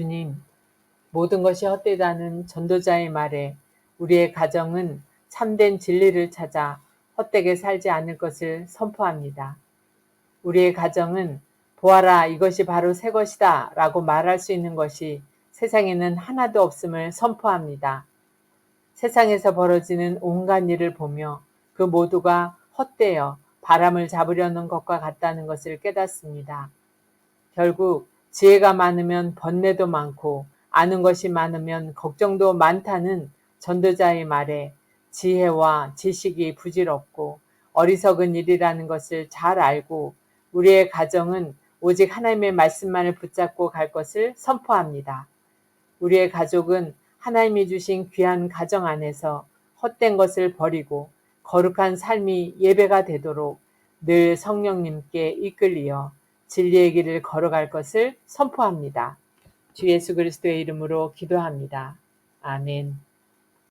주님, 모든 것이 헛되다는 전도자의 말에 우리의 가정은 참된 진리를 찾아 헛되게 살지 않을 것을 선포합니다. 우리의 가정은 보아라 이것이 바로 새 것이다 라고 말할 수 있는 것이 세상에는 하나도 없음을 선포합니다. 세상에서 벌어지는 온갖 일을 보며 그 모두가 헛되어 바람을 잡으려는 것과 같다는 것을 깨닫습니다. 결국 지혜가 많으면 번뇌도 많고 아는 것이 많으면 걱정도 많다는 전도자의 말에 지혜와 지식이 부질없고 어리석은 일이라는 것을 잘 알고 우리의 가정은 오직 하나님의 말씀만을 붙잡고 갈 것을 선포합니다. 우리의 가족은 하나님이 주신 귀한 가정 안에서 헛된 것을 버리고 거룩한 삶이 예배가 되도록 늘 성령님께 이끌리어 진리의 길을 걸어갈 것을 선포합니다. 주 예수 그리스도의 이름으로 기도합니다. 아멘.